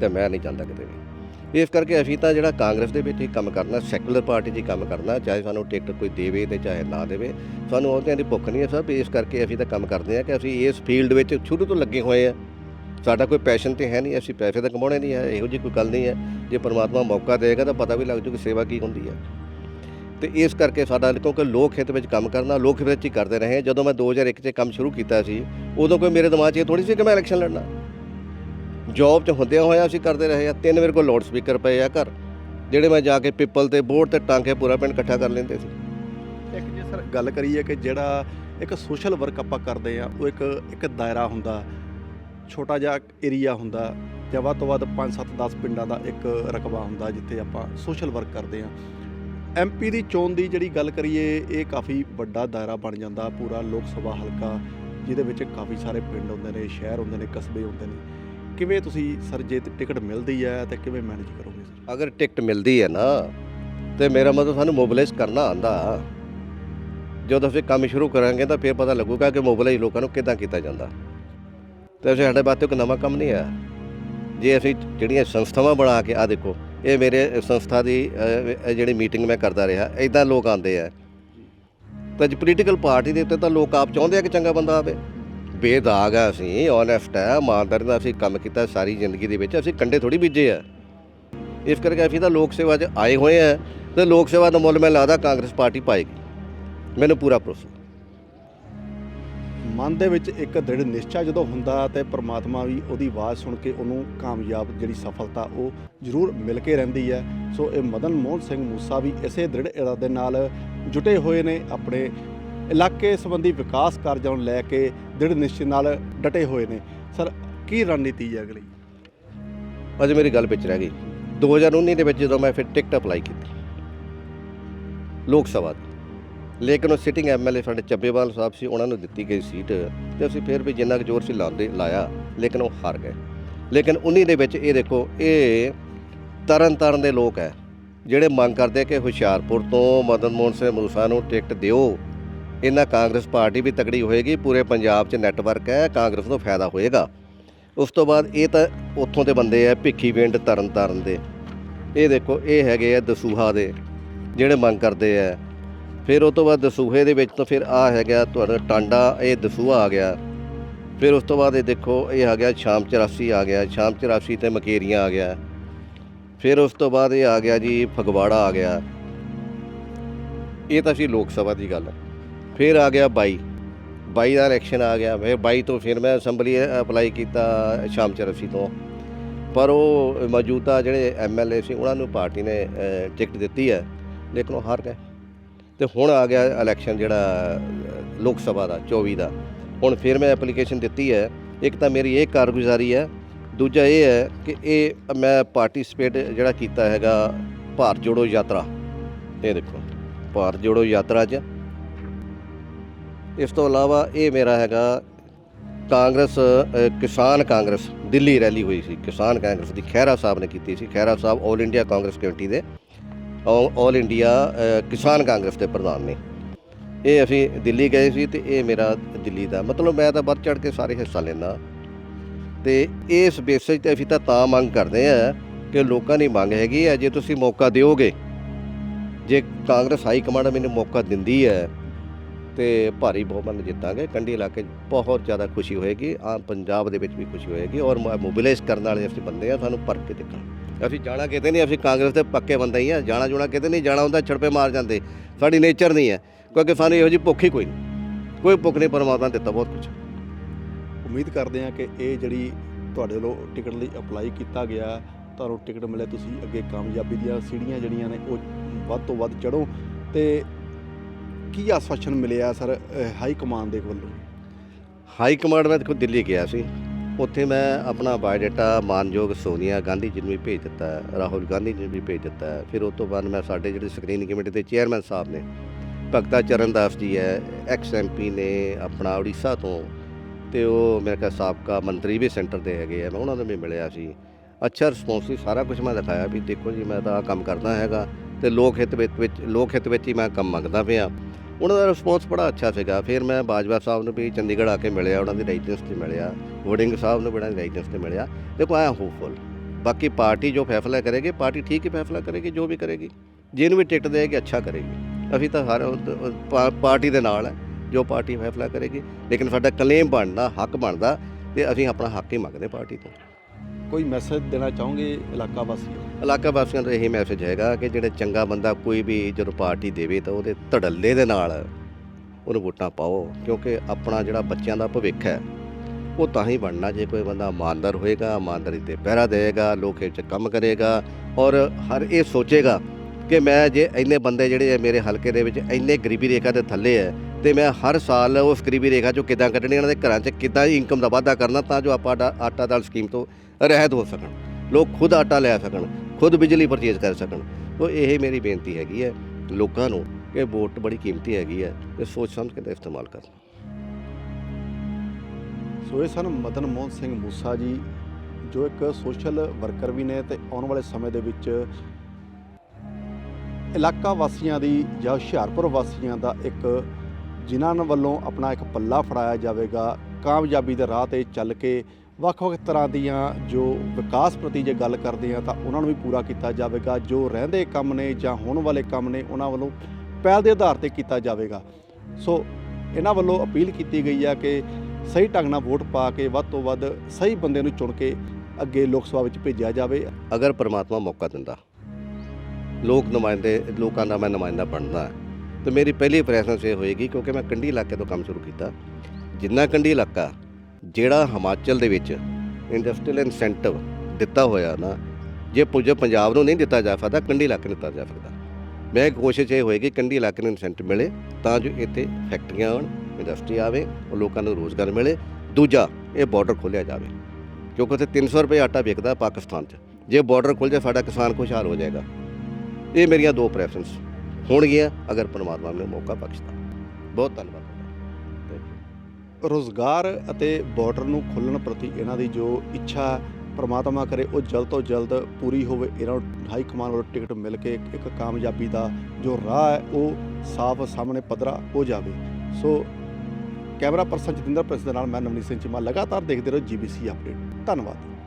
ਤੇ ਮੈਂ ਨਹੀਂ ਜਾਂਦਾ ਕਿਤੇ ਵੀ। ਇਸ ਕਰਕੇ ਅਸੀਂ ਤਾਂ ਜਿਹੜਾ ਕਾਂਗਰਸ ਦੇ ਵਿੱਚ ਹੀ ਕੰਮ ਕਰਨਾ ਸੈਕੂਲਰ ਪਾਰਟੀ 'ਚ ਹੀ ਕੰਮ ਕਰਨਾ, ਚਾਹੇ ਸਾਨੂੰ ਟਿਕਟ ਕੋਈ ਦੇਵੇ ਤੇ ਚਾਹੇ ਨਾ ਦੇਵੇ, ਸਾਨੂੰ ਉਹਦਿਆਂ ਦੀ ਭੁੱਖ ਨਹੀਂ ਹੈ ਸਭ ਇਸ ਕਰਕੇ ਅਸੀਂ ਤਾਂ ਕੰਮ ਕਰਦੇ ਹਾਂ ਕਿ ਅਸੀਂ ਇਸ ਫੀਲਡ ਵਿੱਚ ਸ਼ੁਰੂ ਤੋਂ ਲੱਗੇ ਹੋਏ ਆ ਸਾਡਾ ਕੋਈ ਪੈਸ਼ਨ ਤੇ ਹੈ ਨਹੀਂ, ਅਸੀਂ ਪੈਸੇ ਤਾਂ ਕਮਾਉਣੇ ਨਹੀਂ ਹੈ, ਇਹੋ ਜਿਹੀ ਕੋਈ ਗੱਲ ਨਹੀਂ ਹੈ। ਜੇ ਪਰਮਾਤਮਾ ਮੌਕਾ ਦੇਵੇਗਾ ਤਾਂ ਪਤਾ ਵੀ ਲੱਗ ਜੂ ਕਿ ਸੇਵਾ ਕੀ ਹੁੰਦੀ ਹੈ। ਤੇ ਇਸ ਕਰਕੇ ਸਾਡਾ ਕਿਉਂਕਿ ਲੋਕ ਹਿੱਤ ਵਿੱਚ ਕੰਮ ਕਰਨਾ ਲੋਕ ਹਿੱਤ ਵਿੱਚ ਹੀ ਕਰਦੇ ਰਹੇ। ਜਦੋਂ ਮੈਂ 2001 'ਚ ਕੰਮ ਸ਼ੁਰੂ ਕੀਤਾ ਸੀ, ਉਦੋਂ ਕੋਈ ਮੇਰੇ ਦਿਮਾਗ 'ਚ ਇਹ ਥੋੜੀ ਸੀ ਕਿ ਮੈਂ ਇਲੈਕਸ਼ਨ ਲੜਨਾ। ਜੌਬ 'ਚ ਹੁੰਦਿਆਂ ਹੋਇਆ ਅਸੀਂ ਕਰਦੇ ਰਹੇ ਆ, ਤਿੰਨ ਮੇਰੇ ਕੋਲ ਲਾਊਡ ਸਪੀਕਰ ਪਏ ਆ ਘਰ, ਜਿਹੜੇ ਮੈਂ ਜਾ ਕੇ ਪਿੱਪਲ ਤੇ ਬੋਰਡ ਤੇ ਟਾਂਕੇ ਪੂਰਾ ਪਿੰਡ ਇਕੱਠਾ ਕਰ ਲੈਂਦੇ ਸੀ।
ਇੱਕ ਜੇ ਸਰ ਗੱਲ ਕਰੀਏ ਕਿ ਜਿਹੜਾ ਇੱਕ ਸੋਸ਼ਲ ਵਰਕ ਆਪਾਂ ਕਰਦੇ ਆ, ਉਹ ਇੱਕ ਇੱਕ ਦਾਇਰਾ ਹੁੰਦਾ, ਛੋਟਾ ਜਿਹਾ ਏਰੀਆ ਹੁੰਦਾ, ਜਾਂ ਵੱਧ ਤੋਂ ਵੱਧ 5 7 10 ਪਿੰਡਾਂ ਦਾ ਇੱਕ ਰਕਬਾ ਹੁੰਦਾ, ਜਿੱਥੇ ਆਪਾਂ ਸੋਸ਼ਲ ਵਰਕ ਕਰਦੇ ਆ। ਐਮਪੀ ਦੀ ਚੋਣ ਦੀ ਜਿਹੜੀ ਗੱਲ ਕਰੀਏ, ਇਹ ਕਾਫੀ ਵੱਡਾ ਦਾਇਰਾ ਬਣ ਜਾਂਦਾ। ਪੂਰਾ ਲੋਕ ਸਭਾ ਹਲਕਾ, ਜਿਹਦੇ ਵਿੱਚ ਕਾਫੀ ਸਾਰੇ ਪਿੰਡ ਹੁੰਦੇ ਨੇ, ਸ਼ਹਿਰ ਹੁੰਦੇ ਨੇ, ਕਸਬੇ ਹੁੰਦੇ ਨੇ। ਕਿਵੇਂ ਤੁਸੀਂ ਸਰ, ਜੇ ਟਿਕਟ ਮਿਲਦੀ ਹੈ, ਤਾਂ ਕਿਵੇਂ ਮੈਨੇਜ ਕਰੋਗੇ ਸਰ?
ਅਗਰ ਟਿਕਟ ਮਿਲਦੀ ਹੈ ਨਾ, ਤੇ ਮੇਰਾ ਮਤਲਬ ਸਾਨੂੰ ਮੋਬਿਲਾਈਜ਼ ਕਰਨਾ ਆਂਦਾ ਜਦੋਂ ਅਸੀਂ ਕੰਮ ਸ਼ੁਰੂ ਕਰਾਂਗੇ, ਤਾਂ ਫਿਰ ਪਤਾ ਲੱਗੂਗਾ ਕਿ ਮੋਬਿਲਾਈਜ਼ ਲੋਕਾਂ ਨੂੰ ਕਿੱਦਾਂ ਕੀਤਾ ਜਾਂਦਾ। ਤੇ ਅਸੀਂ ਸਾਡੇ ਵਾਸਤੇ ਕੋਈ ਨਵਾਂ ਕੰਮ ਨਹੀਂ ਹੈ। ਜੇ ਅਸੀਂ ਜਿਹੜੀਆਂ ਸੰਸਥਾਵਾਂ ਬਣਾ ਕੇ ਆ ਦੇਖੋ ਇਹ ਮੇਰੇ ਸੰਸਥਾ ਦੀ ਅਹ, ਜਿਹੜੀ ਮੀਟਿੰਗ ਮੈਂ ਕਰਦਾ ਰਿਹਾ ਇਦਾਂ ਲੋਕ ਆਉਂਦੇ ਆ। ਤਾਂ ਜੀ ਪੋਲੀਟੀਕਲ ਪਾਰਟੀ ਦੇ ਉੱਤੇ ਤਾਂ ਲੋਕ ਆਪ ਚਾਹੁੰਦੇ ਆ ਕਿ ਚੰਗਾ ਬੰਦਾ ਆਵੇ। ਬੇਦਾਗ ਆ ਅਸੀਂ ਓਨੈਸਟ ਹੈ ਇਮਾਨਦਾਰੀ ਨਾਲ ਅਸੀਂ ਕੰਮ ਕੀਤਾ ਸਾਰੀ ਜ਼ਿੰਦਗੀ ਦੇ ਵਿੱਚ ਅਸੀਂ ਕੰਡੇ ਥੋੜੀ ਬੀਜੇ ਆ। ਇਸ ਕਰਕੇ ਅਸੀਂ ਤਾਂ ਲੋਕ ਸੇਵਾ 'ਚ ਆਏ ਹੋਏ ਆ ਤੇ ਲੋਕ ਸੇਵਾ ਦਾ ਮੁੱਲ ਮੈਂ ਲਾਦਾ ਕਾਂਗਰਸ ਪਾਰਟੀ ਪਾਏਗੀ। ਮੈਨੂੰ ਪੂਰਾ ਭਰੋਸਾ।
ਮਨ ਦੇ ਵਿੱਚ ਇੱਕ ਦ੍ਰਿੜ ਨਿਸ਼ਚਾ ਜਦੋਂ ਹੁੰਦਾ ਤੇ ਪ੍ਰਮਾਤਮਾ ਵੀ ਉਹਦੀ ਆਵਾਜ਼ ਸੁਣ ਕੇ ਉਹਨੂੰ ਕਾਮਯਾਬ ਜਿਹੜੀ ਸਫਲਤਾ ਉਹ ਜ਼ਰੂਰ ਮਿਲ ਕੇ ਰਹਿੰਦੀ ਹੈ। ਸੋ ਇਹ ਮਦਨ ਮੋਹਨ ਸਿੰਘ ਮੂਸਾ ਵੀ ਇਸੇ ਦ੍ਰਿੜ ਇਰਾਦੇ ਨਾਲ ਜੁਟੇ ਹੋਏ ਨੇ ਆਪਣੇ ਇਲਾਕੇ ਸੰਬੰਧੀ ਵਿਕਾਸ ਕਾਰਜਾਂ ਨੂੰ ਲੈ ਕੇ ਦ੍ਰਿੜ ਨਿਸ਼ਚੇ ਨਾਲ ਡਟੇ ਹੋਏ ਨੇ। ਸਰ, ਕੀ ਰਣਨੀਤੀ ਹੈ ਅਗਲੀ?
ਅੱਜ ਮੇਰੀ ਗੱਲ ਵਿੱਚ ਰਹਿ ਗਈ। 2019 ਦੇ ਵਿੱਚ ਜਦੋਂ ਮੈਂ ਫਿਰ ਟਿਕਟ ਅਪਲਾਈ ਕੀਤੀ, ਲੋਕ ਸਭਾ ਦੀ। ਲੇਕਿਨ ਉਹ ਸਿਟਿੰਗ ਐਮਐਲਏ ਸਾਡੇ ਚੱਬੇਵਾਲ ਸਾਹਿਬ ਸੀ, ਉਹਨਾਂ ਨੂੰ ਦਿੱਤੀ ਗਈ ਸੀਟ ਤੇ ਅਸੀਂ ਫਿਰ ਵੀ ਜਿੰਨਾ ਕੁ ਜ਼ੋਰ ਸੀ ਲਾਉਂਦੇ, ਲਾਇਆ, ਲੇਕਿਨ ਉਹ ਹਾਰ ਗਏ। ਲੇਕਿਨ 19 ਦੇ ਵਿੱਚ ਇਹ ਦੇਖੋ, ਇਹ ਤਰਨ ਤਾਰਨ ਦੇ ਲੋਕ ਹੈ, ਜਿਹੜੇ ਮੰਗ ਕਰਦੇ ਕਿ ਹੁਸ਼ਿਆਰਪੁਰ ਤੋਂ ਮਦਨ ਮੋਹਨ ਸਿੰਘ ਮੂਸਾ ਨੂੰ ਟਿਕਟ ਦਿਓ। ਇਹਨਾਂ ਕਾਂਗਰਸ ਪਾਰਟੀ ਵੀ ਤਕੜੀ ਹੋਏਗੀ, ਪੂਰੇ ਪੰਜਾਬ 'ਚ ਨੈਟਵਰਕ ਹੈ, ਕਾਂਗਰਸ ਨੂੰ ਫਾਇਦਾ ਹੋਏਗਾ। ਉਸ ਤੋਂ ਬਾਅਦ ਇਹ ਤਾਂ ਉੱਥੋਂ ਦੇ ਬੰਦੇ ਆ, ਭਿੱਖੀ ਪਿੰਡ ਤਰਨ ਤਾਰਨ ਦੇ। ਇਹ ਦੇਖੋ, ਇਹ ਹੈਗੇ ਆ ਦਸੂਹਾ ਦੇ, ਜਿਹੜੇ ਮੰਗ ਕਰਦੇ ਆ। ਫਿਰ ਉਸ ਤੋਂ ਬਾਅਦ ਦਸੂਹੇ ਦੇ ਵਿੱਚ ਤਾਂ ਫਿਰ ਆ ਹੈਗਾ ਤੁਹਾਡਾ ਟਾਂਡਾ, ਇਹ ਦਸੂਹਾ ਆ ਗਿਆ। ਫਿਰ ਉਸ ਤੋਂ ਬਾਅਦ ਇਹ ਦੇਖੋ, ਇਹ ਆ ਗਿਆ ਸ਼ਾਮ 84 ਆ ਗਿਆ, ਸ਼ਾਮ 84 ਤੇ ਮਕੇਰੀਆਂ ਆ ਗਿਆ। ਫਿਰ ਉਸ ਤੋਂ ਬਾਅਦ ਇਹ ਆ ਗਿਆ ਜੀ, ਫਗਵਾੜਾ ਆ ਗਿਆ। ਇਹ ਤਾਂ ਸੀ ਲੋਕ ਸਭਾ ਦੀ ਗੱਲ। ਫਿਰ ਆ ਗਿਆ 22 22 ਦਾ ਇਲੈਕਸ਼ਨ ਆ ਗਿਆ। ਫਿਰ 22 ਤੋਂ ਫਿਰ ਮੈਂ ਅਸੈਂਬਲੀ ਅਪਲਾਈ ਕੀਤਾ ਸ਼ਾਮ 84 ਤੋਂ। ਪਰ ਉਹ ਮੌਜੂਦਾ ਜਿਹੜੇ ਐਮਐਲਏ ਸੀ, ਉਹਨਾਂ ਨੂੰ ਪਾਰਟੀ ਨੇ ਟਿਕਟ ਦਿੱਤੀ ਹੈ। ਲੇਕਿਨ ਉਹ ਹਾਰ ਗਏ। ਤੇ ਹੁਣ ਆ ਗਿਆ ਇਲੈਕਸ਼ਨ ਜਿਹੜਾ ਲੋਕ ਸਭਾ ਦਾ 24 ਦਾ। ਹੁਣ ਫਿਰ ਮੈਂ ਐਪਲੀਕੇਸ਼ਨ ਦਿੱਤੀ ਹੈ। ਇੱਕ ਤਾਂ ਮੇਰੀ ਇਹ ਕਾਰਗੁਜ਼ਾਰੀ ਹੈ। ਦੂਜਾ ਇਹ ਹੈ ਕਿ ਇਹ ਮੈਂ ਪਾਰਟਿਸਿਪੇਟ ਜਿਹੜਾ ਕੀਤਾ ਹੈਗਾ, ਭਾਰਤ ਜੋੜੋ ਯਾਤਰਾ। ਇਹ ਦੇਖੋ, ਭਾਰਤ ਜੋੜੋ ਯਾਤਰਾ 'ਚ। ਇਸ ਤੋਂ ਇਲਾਵਾ ਇਹ ਮੇਰਾ ਹੈਗਾ, ਕਾਂਗਰਸ ਕਿਸਾਨ ਕਾਂਗਰਸ, ਦਿੱਲੀ ਰੈਲੀ ਹੋਈ ਸੀ। ਕਿਸਾਨ ਕਾਂਗਰਸ ਦੀ ਖਹਿਰਾ ਸਾਹਿਬ ਨੇ ਕੀਤੀ ਸੀ। ਖਹਿਰਾ ਸਾਹਿਬ 올 ਇੰਡੀਆ ਕਾਂਗਰਸ ਕਮੇਟੀ ਦੇ। 올 ਇੰਡੀਆ ਕਿਸਾਨ ਕਾਂਗਰਸ ਦੇ ਪ੍ਰਧਾਨ ਨੇ। ਇਹ ਅਸੀਂ ਦਿੱਲੀ ਗਏ ਸੀ ਤੇ ਇਹ ਮੇਰਾ ਦਿੱਲੀ ਦਾ, ਮਤਲਬ ਮੈਂ ਤਾਂ ਵੱਧ ਚੜ ਕੇ ਸਾਰੇ ਹਿੱਸਾ ਲੈਂਦਾ। ਤੇ ਇਸ ਬੇਸਿਸ ਤੇ ਅਸੀਂ ਤਾਂ ਤਾਂ ਮੰਗ ਕਰਦੇ ਆ ਕਿ ਲੋਕਾਂ ਦੀ ਮੰਗ ਹੈਗੀ ਹੈ, ਜੇ ਤੁਸੀਂ ਮੌਕਾ ਦਿਓਗੇ, ਜੇ ਕਾਂਗਰਸ ਹਾਈ ਕਮਾਂਡ ਮੈਨੂੰ ਮੌਕਾ ਦਿੰਦੀ ਹੈ, ਤੇ ਭਾਰੀ ਬਹੁਮਤ ਜਿੱਤਾਂਗੇ, ਕੰਢੀ ਇਲਾਕੇ ਬਹੁਤ ਜ਼ਿਆਦਾ ਖੁਸ਼ੀ ਹੋਏਗੀ, ਆਮ ਪੰਜਾਬ ਦੇ ਵਿੱਚ ਵੀ ਖੁਸ਼ੀ ਹੋਏਗੀ ਔਰ ਮੋਬਿਲਾਈਜ਼ ਕਰਨ ਵਾਲੇ ਅਸੀਂ ਬੰਦੇ ਆ ਸਾਨੂੰ ਭਰ ਕੇ ਦੇਖਣ ਅਸੀਂ ਜਾਣਾ ਕਿਤੇ ਨਹੀਂ ਅਸੀਂ ਕਾਂਗਰਸ ਦੇ ਪੱਕੇ ਬੰਦੇ ਹੀ ਆ। ਜਾਣਾ ਜੁਣਾ ਕਿਤੇ ਨਹੀਂ ਜਾਣਾ ਹੁੰਦਾ ਛੜਪੇ ਮਾਰ ਜਾਂਦੇ। ਸਾਡੀ ਨੇਚਰ ਨਹੀਂ ਹੈ। ਕਿਉਂਕਿ ਸਾਨੂੰ ਇਹੋ ਜਿਹੀ ਭੁੱਖ ਹੀ ਕੋਈ ਨਹੀਂ। ਕੋਈ ਭੁੱਖ ਨਹੀਂ ਪਰਮਾਤਮਾ ਦਿੱਤਾ ਬਹੁਤ ਕੁਝ
ਉਮੀਦ ਕਰਦੇ ਹਾਂ ਕਿ ਇਹ ਜਿਹੜੀ ਤੁਹਾਡੇ ਵੱਲੋਂ ਟਿਕਟ ਲਈ ਅਪਲਾਈ ਕੀਤਾ ਗਿਆ ਤੁਹਾਨੂੰ ਟਿਕਟ ਮਿਲੇ ਤੁਸੀਂ ਅੱਗੇ ਕਾਮਯਾਬੀ ਦੀਆਂ ਸੀੜੀਆਂ ਜਿਹੜੀਆਂ ਨੇ ਉਹ ਵੱਧ ਤੋਂ ਵੱਧ ਚੜੋ ਤੇ ਕੀ ਆਸਵਾਸ਼ਨ ਮਿਲਿਆ ਸਰ ਹਾਈ ਕਮਾਂਡ ਦੇ ਵੱਲੋਂ?
ਹਾਈ ਕਮਾਂਡ ਮੈਂ ਦੇਖੋ ਦਿੱਲੀ ਗਿਆ ਸੀ। ਉੱਥੇ ਮੈਂ ਆਪਣਾ ਬਾਇਓਡਾਟਾ ਮਾਨਯੋਗ ਸੋਨੀਆ ਗਾਂਧੀ ਜੀ ਨੂੰ ਵੀ ਭੇਜ ਦਿੱਤਾ, ਰਾਹੁਲ ਗਾਂਧੀ ਜੀ ਨੂੰ ਵੀ ਭੇਜ ਦਿੱਤਾ। ਫਿਰ ਉਸ ਤੋਂ ਬਾਅਦ ਮੈਂ ਸਾਡੇ ਜਿਹੜੇ ਸਕਰੀਨਿੰਗ ਕਮੇਟੀ ਦੇ ਚੇਅਰਮੈਨ ਸਾਹਿਬ ਨੇ, ਭਗਤਾ ਚਰਨਦਾਸ ਜੀ ਹੈ ਐਕਸ ਐਮਪੀ ਨੇ ਆਪਣਾ ਉੜੀਸਾ ਤੋਂ ਤੇ ਉਹ ਮੇਰੇ ਖਿਆਲ ਸਾਬਕਾ ਮੰਤਰੀ ਵੀ ਸੈਂਟਰ ਦੇ ਹੈਗੇ ਆ, ਮੈਂ ਉਹਨਾਂ ਨੂੰ ਵੀ ਮਿਲਿਆ ਸੀ। ਅੱਛਾ ਰਿਸਪੌਂਸ ਸੀ, ਸਾਰਾ ਕੁਝ ਮੈਂ ਦਿਖਾਇਆ ਵੀ ਦੇਖੋ ਜੀ ਮੈਂ ਤਾਂ ਆਹ ਕੰਮ ਕਰਦਾ ਹੈਗਾ ਤੇ ਲੋਕ ਹਿੱਤ ਵਿੱਚ, ਲੋਕ ਹਿੱਤ ਵਿੱਚ ਹੀ ਮੈਂ ਕੰਮ ਮੰਗਦਾ ਪਿਆ। ਉਹਨਾਂ ਦਾ ਰਿਸਪੌਂਸ ਬੜਾ ਅੱਛਾ ਸੀਗਾ। ਫਿਰ ਮੈਂ ਬਾਜਵਾ ਸਾਹਿਬ ਨੂੰ ਵੀ ਚੰਡੀਗੜ੍ਹ ਆ ਕੇ ਮਿਲਿਆ, ਉਹਨਾਂ ਦੀ ਰੈਜ਼ੀਡੈਂਸ ਤੇ ਮਿਲਿਆ ਵੋਡਿੰਗ ਸਾਹਿਬ ਨੂੰ ਬੜਾ ਰੈਜ਼ੀਡੈਂਸ ਤੇ ਮਿਲਿਆ। ਦੇਖੋ ਆਇਆ ਹੋਪਫੁਲ ਬਾਕੀ ਪਾਰਟੀ ਜੋ ਫੈਸਲਾ ਕਰੇਗੀ, ਪਾਰਟੀ ਠੀਕ ਹੀ ਫੈਸਲਾ ਕਰੇਗੀ, ਜੋ ਵੀ ਕਰੇਗੀ, ਜਿਹਨੂੰ ਵੀ ਟਿਕਟ ਦੇਗੀ, ਅੱਛਾ ਕਰੇਗੀ। ਅਸੀਂ ਤਾਂ ਹਰ ਪਾਰਟੀ ਦੇ ਨਾਲ ਹੈ, ਜੋ ਪਾਰਟੀ ਫੈਸਲਾ ਕਰੇਗੀ। ਲੇਕਿਨ ਸਾਡਾ ਕਲੇਮ ਬਣਦਾ, ਹੱਕ ਬਣਦਾ, ਤੇ ਅਸੀਂ ਆਪਣਾ ਹੱਕ ਹੀ ਮੰਗਦੇ ਪਾਰਟੀ ਤੋਂ।
ਕੋਈ ਮੈਸੇਜ ਦੇਣਾ ਚਾਹੋਗੇ ਇਲਾਕਾ ਵਾਸੀਆਂ ਨੂੰ?
ਇਲਾਕਾ ਵਾਸੀਆਂ ਨੂੰ ਇਹੀ ਮੈਸੇਜ ਹੈਗਾ ਕਿ ਜਿਹੜੇ ਚੰਗਾ ਬੰਦਾ ਕੋਈ ਵੀ ਜਦੋਂ ਪਾਰਟੀ ਦੇਵੇ ਤਾਂ ਉਹਦੇ ਧੜੱਲੇ ਦੇ ਨਾਲ ਉਹਨੂੰ ਵੋਟਾਂ ਪਾਓ, ਕਿਉਂਕਿ ਆਪਣਾ ਜਿਹੜਾ ਬੱਚਿਆਂ ਦਾ ਭਵਿੱਖ ਹੈ, ਉਹ ਤਾਂ ਹੀ ਬਣਨਾ ਜੇ ਕੋਈ ਬੰਦਾ ਇਮਾਨਦਾਰ ਹੋਏਗਾ, ਇਮਾਨਦਾਰੀ ਤੇ ਪਹਿਰਾ ਦੇਵੇਗਾ, ਲੋਕ ਇਹ 'ਚ ਕੰਮ ਕਰੇਗਾ ਔਰ ਹਰ ਇਹ ਸੋਚੇਗਾ ਕਿ ਮੈਂ ਜੇ ਇੰਨੇ ਬੰਦੇ ਜਿਹੜੇ ਆ ਮੇਰੇ ਹਲਕੇ ਦੇ ਵਿੱਚ ਇੰਨੇ ਗਰੀਬੀ ਰੇਖਾ ਦੇ ਥੱਲੇ ਹੈ ਤੇ ਮੈਂ ਹਰ ਸਾਲ ਉਸ ਗਰੀਬੀ ਰੇਖਾ ਚੋਂ ਕਿੱਦਾਂ ਕੱਢਣੀ ਉਹਨਾਂ ਦੇ ਘਰਾਂ 'ਚ ਕਿੱਦਾਂ ਇਨਕਮ ਦਾ ਵਾਧਾ ਕਰਨਾ ਤਾਂ ਜੋ ਆਪਾਂ ਆਟਾ- ਆਟਾ ਦਾਲ ਸਕੀਮ ਤੋਂ ਰਹਿਤ ਹੋ ਸਕਣ। ਲੋਕ ਖੁਦ ਆਟਾ ਲੈ ਸਕਣ, ਖੁਦ ਬਿਜਲੀ ਪਰਚੇਜ਼ ਕਰ ਸਕਣ। ਤੋ ਇਹ ਮੇਰੀ ਬੇਨਤੀ ਹੈਗੀ ਹੈ ਲੋਕਾਂ ਨੂੰ ਕਿ ਵੋਟ ਬੜੀ ਕੀਮਤੀ ਹੈਗੀ ਹੈ ਤੇ ਸੋਚ ਸਮਝ ਕੇ ਦਾ ਇਸਤੇਮਾਲ ਕਰਨ।
ਸੋ ਇਹ ਸਨ ਮਦਨ ਮੋਹਨ ਸਿੰਘ ਮੂਸਾ ਜੀ, ਜੋ ਇੱਕ ਸੋਸ਼ਲ ਵਰਕਰ ਵੀ ਨੇ ਤੇ ਆਉਣ ਵਾਲੇ ਸਮੇਂ ਦੇ ਵਿੱਚ ਇਲਾਕਾ ਵਾਸੀਆਂ ਦੀ ਜਾਂ ਹੁਸ਼ਿਆਰਪੁਰ ਵਾਸੀਆਂ ਦਾ ਇੱਕ ਜਿਨ੍ਹਾਂ ਵੱਲੋਂ ਆਪਣਾ ਇੱਕ ਪੱਲਾ ਫੜਾਇਆ ਜਾਵੇਗਾ, ਕਾਮਯਾਬੀ ਦੇ ਰਾਹ ਤੇ ਚੱਲ ਕੇ ਵੱਖ-ਵੱਖ ਤਰ੍ਹਾਂ ਦੀਆਂ ਜੋ ਵਿਕਾਸ ਪ੍ਰਤੀ ਜੇ ਗੱਲ ਕਰਦੇ ਆ ਤਾਂ ਉਹਨਾਂ ਨੂੰ ਵੀ ਪੂਰਾ ਕੀਤਾ ਜਾਵੇਗਾ, ਜੋ ਰਹਿੰਦੇ ਕੰਮ ਨੇ ਜਾਂ ਹੋਣ ਵਾਲੇ ਕੰਮ ਨੇ ਉਹਨਾਂ ਵੱਲੋਂ ਪਹਿਲ ਦੇ ਆਧਾਰ ਤੇ ਕੀਤਾ ਜਾਵੇਗਾ। ਸੋ ਇਹਨਾਂ ਵੱਲੋਂ ਅਪੀਲ ਕੀਤੀ ਗਈ ਆ ਕਿ ਸਹੀ ਢੰਗ ਨਾਲ ਵੋਟ ਪਾ ਕੇ ਵੱਧ ਤੋਂ ਵੱਧ ਸਹੀ ਬੰਦੇ ਨੂੰ ਚੁਣ ਕੇ ਅੱਗੇ ਲੋਕ ਸਭਾ ਵਿੱਚ ਭੇਜਿਆ ਜਾਵੇ।
ਅਗਰ ਪਰਮਾਤਮਾ ਮੌਕਾ ਦਿੰਦਾ, ਲੋਕ ਨੁਮਾਇੰਦੇ, ਲੋਕਾਂ ਦਾ ਮੈਂ ਨੁਮਾਇੰਦਾ ਬਣਦਾ ਤੇ ਮੇਰੀ ਪਹਿਲੀ ਪ੍ਰੈਫਰੈਂਸ ਇਹ ਹੋਏਗੀ ਕਿਉਂਕਿ ਮੈਂ ਕੰਢੀ ਇਲਾਕੇ ਤੋਂ ਕੰਮ ਸ਼ੁਰੂ ਕੀਤਾ। ਜਿੰਨਾ ਕੰਢੀ ਇਲਾਕਾ, ਜਿਹੜਾ ਹਿਮਾਚਲ ਦੇ ਵਿੱਚ ਇੰਡਸਟਰੀਅਲ ਇਨਸੈਂਟਿਵ ਦਿੱਤਾ ਹੋਇਆ ਨਾ, ਜੇ ਪੁੱਜ ਪੰਜਾਬ ਨੂੰ ਨਹੀਂ ਦਿੱਤਾ ਜਾ ਸਕਦਾ, ਕੰਢੀ ਇਲਾਕੇ ਨੂੰ ਦਿੱਤਾ ਜਾ ਸਕਦਾ। ਮੈਂ ਕੋਸ਼ਿਸ਼ ਇਹ ਹੋਏਗੀ ਕੰਢੀ ਇਲਾਕੇ ਨੂੰ ਇਨਸੈਂਟਿਵ ਮਿਲੇ, ਤਾਂ ਜੋ ਇੱਥੇ ਫੈਕਟਰੀਆਂ ਆਉਣ ਇੰਡਸਟਰੀ ਆਵੇ ਉਹ ਲੋਕਾਂ ਨੂੰ ਰੋਜ਼ਗਾਰ ਮਿਲੇ। ਦੂਜਾ, ਇਹ ਬਾਰਡਰ ਖੋਲ੍ਹਿਆ ਜਾਵੇ, ਕਿਉਂਕਿ ਉੱਥੇ 300 ਰੁਪਏ ਆਟਾ ਵਿਕਦਾ ਪਾਕਿਸਤਾਨ 'ਚ। ਜੇ ਬਾਰਡਰ ਖੁੱਲ ਜਾਏ, ਸਾਡਾ ਕਿਸਾਨ ਖੁਸ਼ਹਾਲ ਹੋ ਜਾਏਗਾ। ਇਹ ਮੇਰੀਆਂ ਦੋ ਪ੍ਰੈਫਰੈਂਸ ਹੋਣਗੀਆਂ ਅਗਰ ਪਰਮਾਤਮਾ ਨੇ ਮੌਕਾ ਬਖਸ਼ਦਾ ਬਹੁਤ ਧੰਨਵਾਦ। ਤੁਹਾਡਾ।
ਰੋਜ਼ਗਾਰ ਅਤੇ ਬਾਰਡਰ ਨੂੰ ਖੋਲ੍ਹਣ ਪ੍ਰਤੀ ਇਹਨਾਂ ਦੀ ਜੋ ਇੱਛਾ ਹੈ, ਪ੍ਰਮਾਤਮਾ ਕਰੇ ਉਹ ਜਲਦ ਤੋਂ ਜਲਦ ਪੂਰੀ ਹੋਵੇ। ਇਹਨਾਂ ਨੂੰ ਹਾਈ ਕਮਾਨ ਵੱਲੋਂ ਟਿਕਟ ਮਿਲ ਕੇ ਇੱਕ- ਕਾਮਯਾਬੀ ਦਾ ਜੋ ਰਾਹ ਹੈ ਉਹ ਸਾਫ਼ ਸਾਹਮਣੇ ਪੱਧਰਾ ਹੋ ਜਾਵੇ। So camera person Jatinder Prince ਦੇ ਨਾਲ ਮੈਂ ਨਵਨੀਤ ਸਿੰਘ ਚੀਮਾ ਲਗਾਤਾਰ ਦੇਖਦੇ ਰਹੋ ਜੀਬੀਸੀ ਅਪਡੇਟ ਧੰਨਵਾਦ।